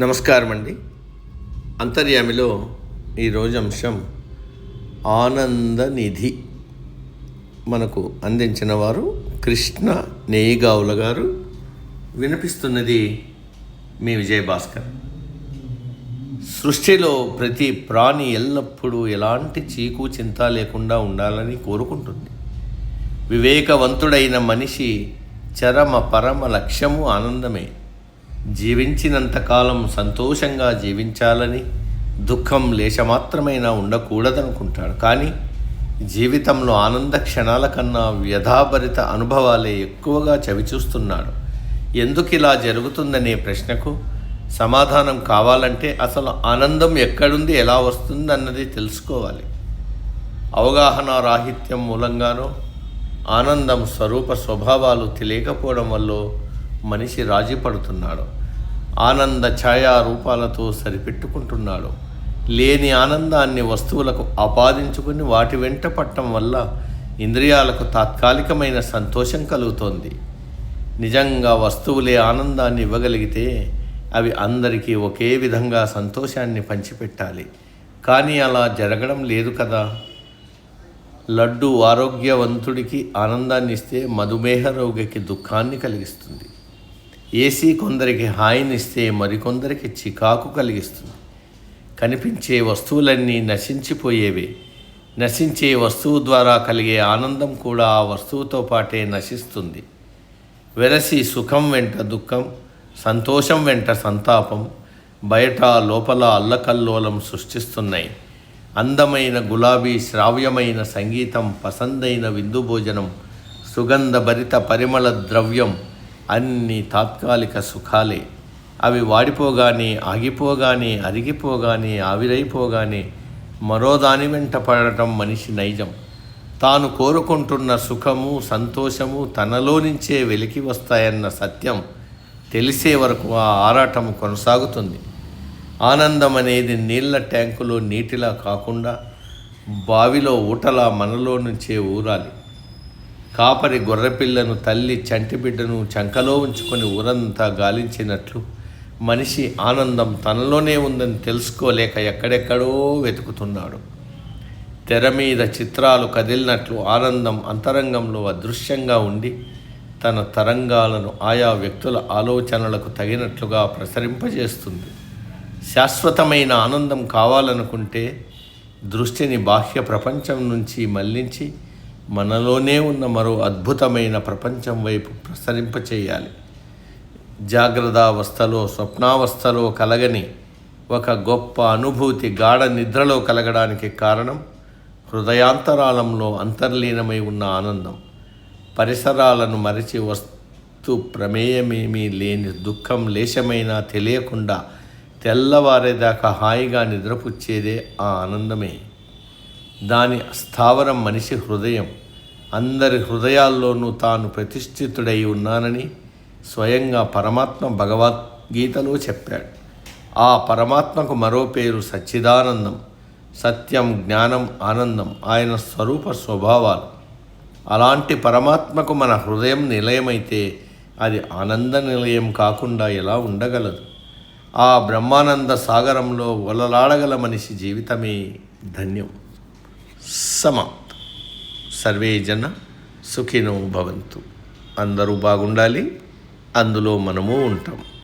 నమస్కారం అండి అంతర్యామిలో ఈరోజు అంశం ఆనందనిధి మనకు అందించిన వారు కృష్ణ నేయిగావుల గారు. వినిపిస్తున్నది మీ విజయభాస్కర్. సృష్టిలో ప్రతి ప్రాణి ఎల్లప్పుడూ ఎలాంటి చీకు చింత లేకుండా ఉండాలని కోరుకుంటుంది. వివేకవంతుడైన మనిషి చరమ పరమ లక్ష్యము ఆనందమే. జీవించినంతకాలం సంతోషంగా జీవించాలని దుఃఖం లేశమాత్రమైనా ఉండకూడదనుకుంటాడు. కానీ జీవితంలో ఆనంద క్షణాల కన్నా వ్యధాభరిత అనుభవాలే ఎక్కువగా చవిచూస్తున్నాడు. ఎందుకు ఇలా జరుగుతుందనే ప్రశ్నకు సమాధానం కావాలంటే అసలు ఆనందం ఎక్కడుంది ఎలా వస్తుంది అన్నది తెలుసుకోవాలి. అవగాహన రాహిత్యం మూలంగానో ఆనందం స్వరూప స్వభావాలు తెలియకపోవడం వల్ల మనిషి రాజీ పడుతున్నాడు. ఆనంద ఛాయా రూపాలతో సరిపెట్టుకుంటున్నాడు. లేని ఆనందాన్ని వస్తువులకు ఆపాదించుకుని వాటి వెంట పట్టడం వల్ల ఇంద్రియాలకు తాత్కాలికమైన సంతోషం కలుగుతోంది. నిజంగా వస్తువులే ఆనందాన్ని ఇవ్వగలిగితే అవి అందరికీ ఒకే విధంగా సంతోషాన్ని పంచిపెట్టాలి. కానీ అలా జరగడం లేదు కదా. లడ్డు ఆరోగ్యవంతుడికి ఆనందాన్ని ఇస్తే మధుమేహ రోగికి దుఃఖాన్ని కలిగిస్తుంది. ఏసీ కొందరికి హాయినిస్తే మరికొందరికి చికాకు కలిగిస్తుంది. కనిపించే వస్తువులన్నీ నశించిపోయేవే. నశించే వస్తువు ద్వారా కలిగే ఆనందం కూడా ఆ వస్తువుతో పాటే నశిస్తుంది. వెరసి సుఖం వెంట దుఃఖం సంతోషం వెంట సంతాపం బయట లోపల అల్లకల్లోలం సృష్టిస్తున్నాయి. అందమైన గులాబీ శ్రావ్యమైన సంగీతం పసందైన విందు భోజనం సుగంధభరిత పరిమళ ద్రవ్యం అన్ని తాత్కాలిక సుఖాలే. అవి వాడిపోగానే ఆగిపోగానే అరిగిపోగానే ఆవిరైపోగానే మరో దాని వెంట పడటం మనిషి నైజం. తాను కోరుకుంటున్న సుఖము సంతోషము తనలో నుంచే వెలికి వస్తాయన్న సత్యం తెలిసే వరకు ఆ ఆరాటం కొనసాగుతుంది. ఆనందం అనేది నీళ్ళ ట్యాంకులో నీటిలా కాకుండా బావిలో ఊటలా మనలో నుంచే ఊరాలి. కాపరి గొర్రెపిల్లను తల్లి చంటిబిడ్డను చంకలో ఉంచుకొని ఊరంతా గాలించినట్లు మనిషి ఆనందం తనలోనే ఉందని తెలుసుకోలేక ఎక్కడెక్కడో వెతుకుతున్నాడు. తెర మీద చిత్రాలు కదిలినట్లు ఆనందం అంతరంగంలో అదృశ్యంగా ఉండి తన తరంగాలను ఆయా వ్యక్తుల ఆలోచనలకు తగినట్లుగా ప్రసరింపజేస్తుంది. శాశ్వతమైన ఆనందం కావాలనుకుంటే దృష్టిని బాహ్య ప్రపంచం నుంచి మళ్ళించి మనలోనే ఉన్న మరో అద్భుతమైన ప్రపంచం వైపు ప్రసరింపచేయాలి. జాగ్రత్తావస్థలో స్వప్నావస్థలో కలగని ఒక గొప్ప అనుభూతి గాఢ నిద్రలో కలగడానికి కారణం హృదయాంతరాళంలో అంతర్లీనమై ఉన్న ఆనందం. పరిసరాలను మరిచి వస్తు ప్రమేయమేమీ లేని దుఃఖం లేశమైనా తెలియకుండా తెల్లవారేదాకా హాయిగా నిద్రపుచ్చేదే ఆ ఆనందమే. దాని స్థావరం మనిషి హృదయం. అందరి హృదయాల్లోనూ తాను ప్రతిష్ఠితుడై ఉన్నానని స్వయంగా పరమాత్మ భగవద్గీతలో చెప్పాడు. ఆ పరమాత్మకు మరో పేరు సచ్చిదానందం. సత్యం జ్ఞానం ఆనందం ఆయన స్వరూప స్వభావాలు. అలాంటి పరమాత్మకు మన హృదయం నిలయమైతే అది ఆనంద నిలయం కాకుండా ఎలా ఉండగలదు? ఆ బ్రహ్మానంద సాగరంలో వలలాడగల మనిషి జీవితమే ధన్యం. సమాప్తం సర్వే జన సుఖినో భవంతు. అందరూ బాగుండాలి అందులో మనము ఉంటాం.